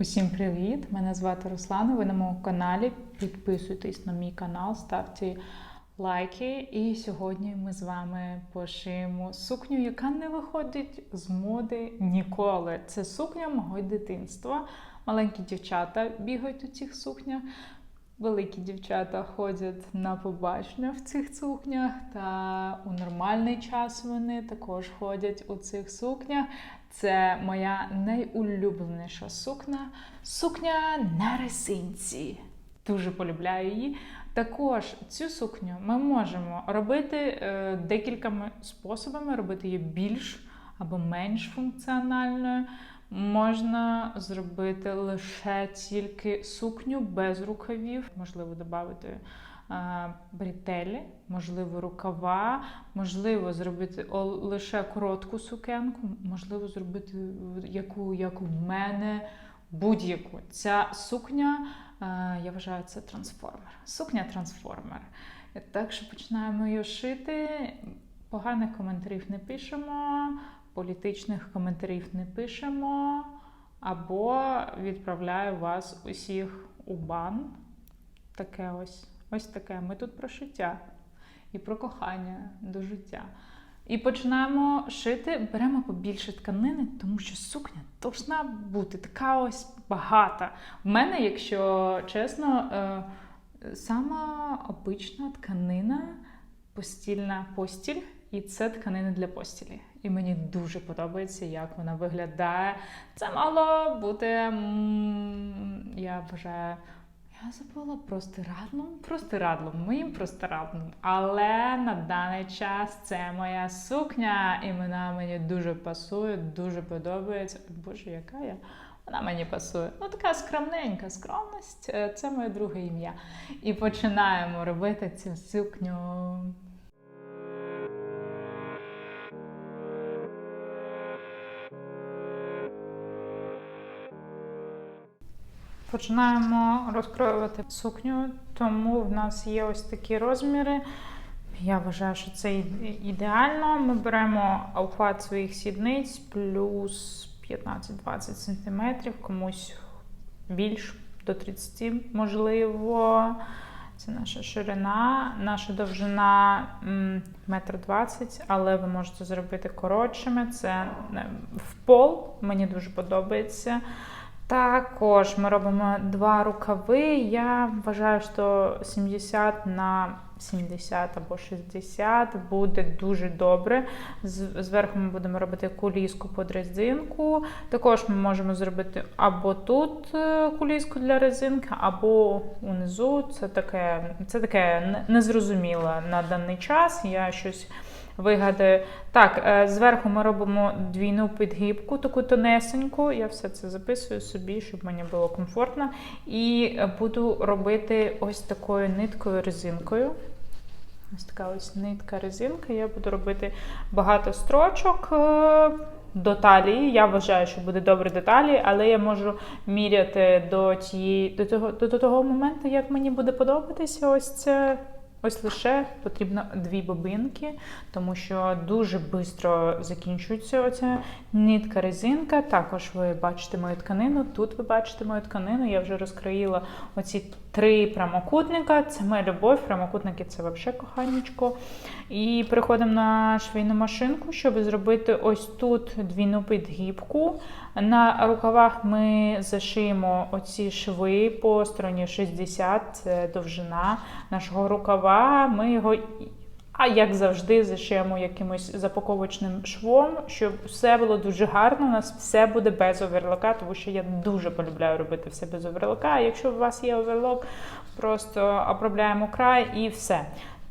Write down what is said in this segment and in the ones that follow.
Усім привіт! Мене звати Руслана. Ви на моєму каналі. Підписуйтесь на мій канал, ставте лайки. І сьогодні ми з вами пошиємо сукню, яка не виходить з моди ніколи. Це сукня мого дитинства. Маленькі дівчата бігають у цих сукнях. Великі дівчата ходять на побачення в цих сукнях, та у нормальний час вони також ходять у цих сукнях. Це моя найулюбленіша сукня сукня на резинці. Дуже полюбляю її. Також цю сукню ми можемо робити е, декількома способами, робити її більш або менш функціональною. Можна зробити лише тільки сукню без рукавів, можливо, додати е, бретелі, можливо, рукава, можливо, зробити лише коротку сукенку, можливо, зробити яку, як у мене, будь-яку. Ця сукня, е, я вважаю, це трансформер. Сукня трансформер. Так що починаємо її шити. Поганих коментарів не пишемо, політичних коментарів не пишемо, або відправляю вас усіх у бан. Таке ось. Ось таке. Ми тут про шиття і про кохання до життя. І починаємо шити, беремо побільше тканини, тому що сукня повинна бути така ось багата. В мене, якщо чесно, е, сама обична тканина, постільна постіль, і це тканина для постілі. І мені дуже подобається, як вона виглядає. Це мало бути, я вважаю, я забула простирадлом, простирадлом, моїм простирадлом. Але на даний час це моя сукня, і вона мені дуже пасує, дуже подобається. Боже, яка я? Вона мені пасує. Ну, така скромненька скромність е, це моє друге ім'я. І починаємо робити цю сукню. Починаємо розкроювати сукню, тому в нас є ось такі розміри. Я вважаю, що це ідеально. Ми беремо охват своїх сідниць плюс 15-20 см, комусь більш до 30, можливо. Це наша ширина, наша довжина м, метр двадцять, але ви можете зробити коротшими. Це е, в пол, мені дуже подобається. Також ми робимо два рукави. Я вважаю, що 70 на 70 або 60 буде дуже добре. Зверху ми будемо робити куліску під резинку. Також ми можемо зробити або тут е, куліску для резинки, або унизу. Це таке, це таке не- незрозуміле на даний час. Я щось вигадаю. Так, е, зверху ми робимо двійну підгибку, таку тонесеньку. Я все це записую собі, щоб мені було комфортно. І буду робити ось такою ниткою резинкою. Ось така ось нитка резинка. Я буду робити багато строчок е, до талії. Я вважаю, що буде добре до талії, але я можу міряти до тієї до того, до, того моменту, як мені буде подобатися ось це. Ось лише потрібно дві бобинки, тому що дуже швидко закінчується оця нитка резинка. Також ви бачите мою тканину. Тут ви бачите мою тканину. Я вже розкроїла оці три прямокутника. Це моя любов. Прямокутники це взагалі коханечко. І переходимо на швейну машинку, щоб зробити ось тут двійну підгибку. На рукавах ми зашиємо оці шви по стороні 60, це довжина нашого рукава. Ми його, а як завжди, зашиємо якимось запаковочним швом, щоб все було дуже гарно. У нас все буде без оверлока, тому що я дуже полюбляю робити все без оверлока. А якщо у вас є оверлок, просто обробляємо край і все.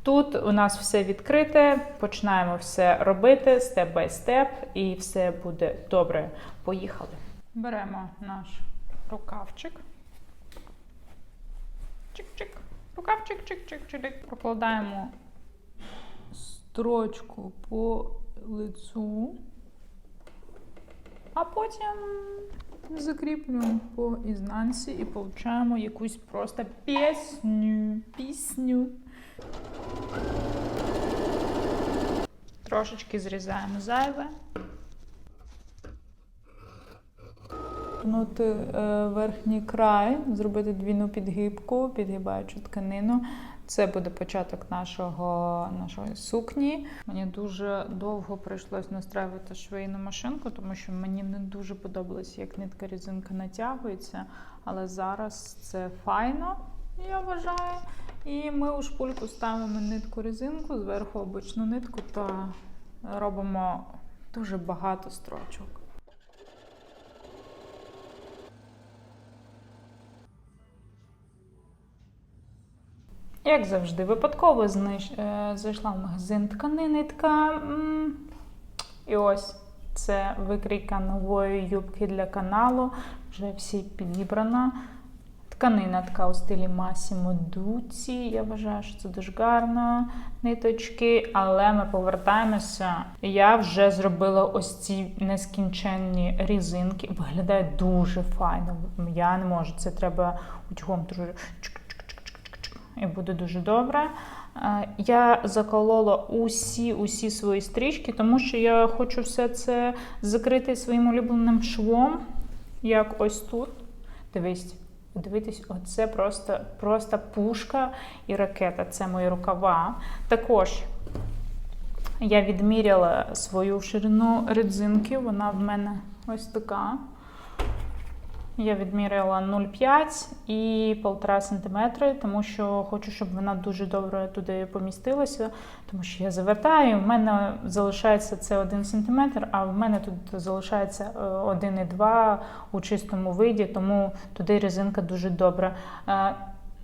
Тут у нас все відкрите, починаємо все робити степ бай степ, і все буде добре. Поїхали. Беремо наш рукавчик. Рукавчик, чик-чик-чик. Прокладаємо строчку по лицу, а потім закріплюємо по ізнанці і получаємо якусь просто пісню. Пісню. Трошечки зрізаємо зайве. Прогнути е, верхній край, зробити двійну підгибку, підгибаючу тканину. Це буде початок нашого, нашої сукні. Мені дуже довго прийшлось настраювати швейну машинку, тому що мені не дуже подобалось, як нитка різинка натягується. Але зараз це файно, я вважаю. І ми у шпульку ставимо нитку резинку, зверху обичну нитку та робимо дуже багато строчок. Як завжди, випадково знайш... е, зайшла в магазин тканини така. І ось це викрійка нової юбки для каналу. Вже всі підібрана. Тканина така у стилі Massimo Ducci. Я вважаю, що це дуже гарно. Ниточки, але ми повертаємося. Я вже зробила ось ці нескінченні різинки. Виглядає дуже файно. Я не можу. Це треба утюгом чик-чик-чик-чик-чик. І буде дуже добре. Е, Я заколола усі усі свої стрічки, тому що я хочу все це закрити своїм улюбленим швом, як ось тут. Дивись, дивитесь, оце просто, просто пушка і ракета. Це мої рукава. Також я відміряла свою ширину резинки. Вона в мене ось така. Я відміряла 0,5 і 1,5 см, тому що хочу, щоб вона дуже добре туди помістилася, тому що я завертаю, в мене залишається це 1 см, а в мене тут залишається е, 1,2 у чистому виді, тому туди резинка дуже добра. Е,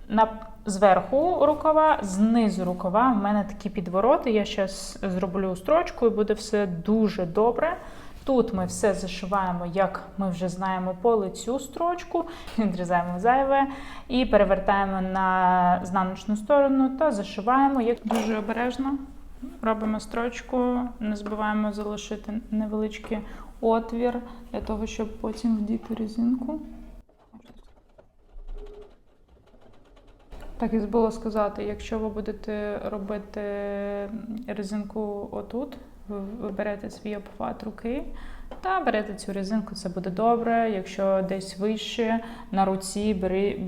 На зверху рукава, знизу рукава в мене такі підвороти. Я зараз зроблю строчку і буде все дуже добре. Тут ми все зашиваємо, як ми вже знаємо, по лицю строчку, відрізаємо зайве і перевертаємо на знаночну сторону та зашиваємо як дуже обережно. Робимо строчку, не забуваємо залишити невеличкий отвір для того, щоб потім вдіти резинку. Так і забула сказати, якщо ви будете робити резинку отут, ви берете свій обхват руки та берете цю резинку, це буде добре. Якщо десь вище на руці,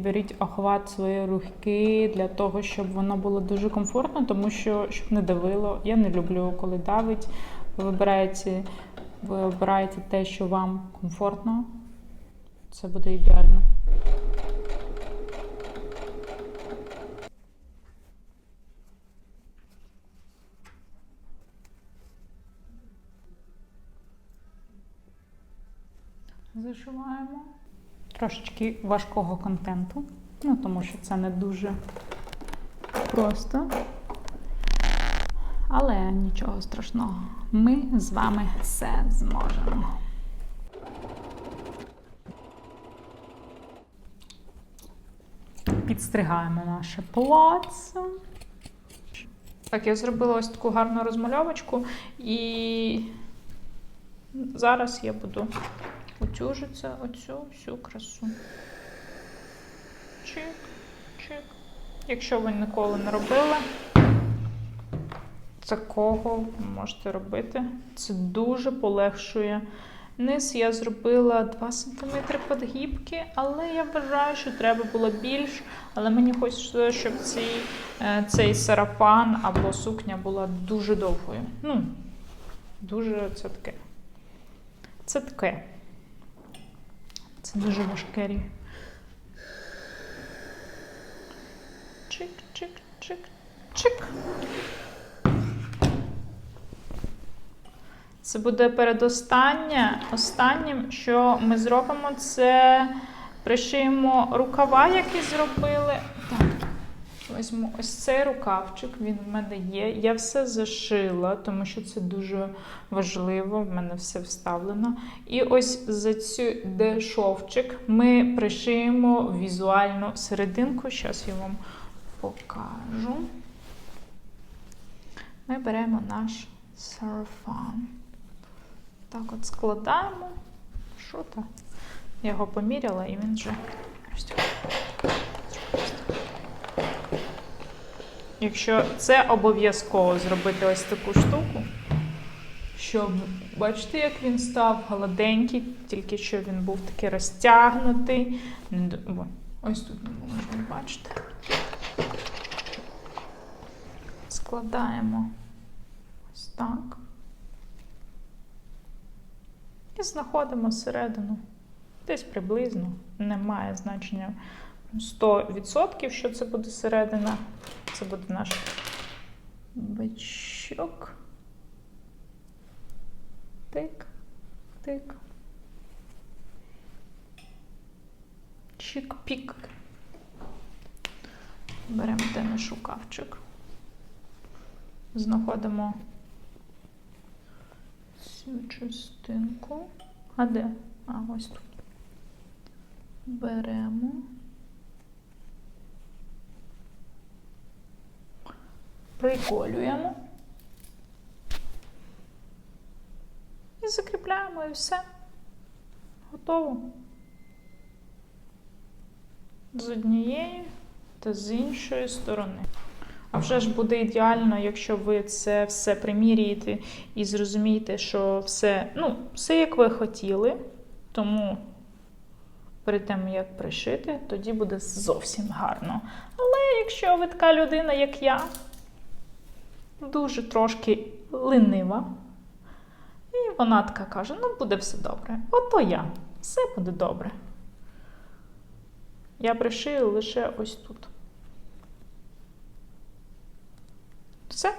беріть охват своєї руки для того, щоб воно було дуже комфортно, тому що щоб не давило. Я не люблю, коли давить. Ви вибираєте, ви обираєте те, що вам комфортно. Це буде ідеально. Зашиваємо. Трошечки важкого контенту, ну тому що це не дуже просто. Але нічого страшного. Ми з вами все зможемо. Підстригаємо наше плацо. Так, я зробила ось таку гарну розмальовочку, і зараз я буду утюжиться оцю всю красу. Чик, чик. Якщо ви ніколи не робили, такого ви можете робити. Це дуже полегшує. Низ я зробила 2 см підгибки, але я вважаю, що треба було більш. Але мені хочеться, щоб цей, цей сарафан або сукня була дуже довгою. Ну, дуже це таке. Це таке. Це дуже важке рі. Чик, чик, чик, чик. Це буде передостаннє. Останнім, що ми зробимо, це пришиємо рукава, які зробили. Візьму ось цей рукавчик, він в мене є. Я все зашила, тому що це дуже важливо, в мене все вставлено. І ось за цю де шовчик ми пришиємо візуальну серединку. Зараз я вам покажу. Ми беремо наш сарафан. Так от складаємо. Що то? Я його поміряла і він вже. ось так. Якщо це обов'язково зробити ось таку штуку, щоб бачите, як він став гладенький, тільки що він був такий розтягнутий. Не Ось тут можна бачити. Складаємо ось так. І знаходимо середину. Десь приблизно. Немає значення 100%, що це буде середина. Це буде наш бичок. Тик, тик. Чик-пік. Беремо де наш шукавчик. Знаходимо цю частинку. А де? А, ось тут. Беремо. Приколюємо. І закріпляємо і все. Готово. З однієї та з іншої сторони. А вже ж буде ідеально, якщо ви це все приміряєте і зрозумієте, що все, ну, все як ви хотіли. Тому перед тим, як пришити, тоді буде зовсім гарно. Але якщо ви така людина, як я, дуже трошки ленива, і вона така каже: ну, буде все добре. Ото я, все буде добре. Я пришию лише ось тут. Все.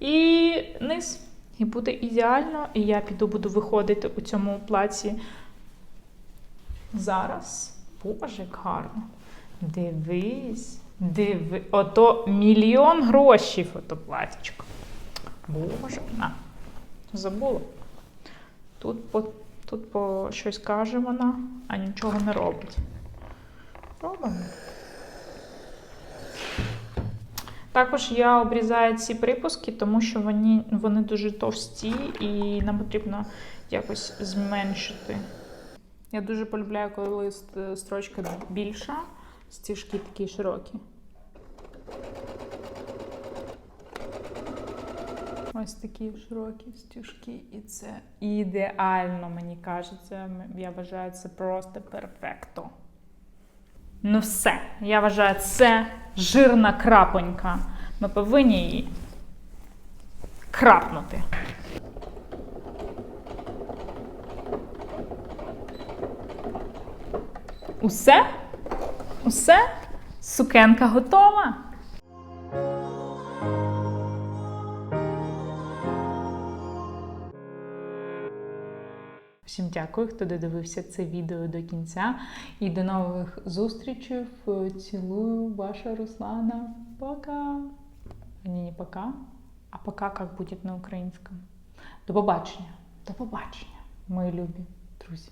І низ. І буде ідеально. І я піду буду виходити у цьому плаці зараз. Боже, як гарно. Дивись, диви. Ото мільйон грошей фотоплатічко. Боже, на. Забула. Тут по, тут по щось каже вона, а нічого не робить. Робимо. Також я обрізаю ці припуски, тому що вони, вони дуже товсті і нам потрібно якось зменшити. Я дуже полюбляю, коли ст- строчка більша, стіжки такі широкі. Ось такі широкі стіжки, і це ідеально, мені кажеться. Я вважаю, це просто перфекто. Ну все, я вважаю, це жирна крапонька. Ми повинні її крапнути. Усе? Усе? Сукенка готова? Всім дякую, хто додивився це відео до кінця. І до нових зустрічей. Цілую, ваша Руслана. Пока. Ні, не пока. А пока як буде на українському. До побачення. До побачення, мої любі друзі.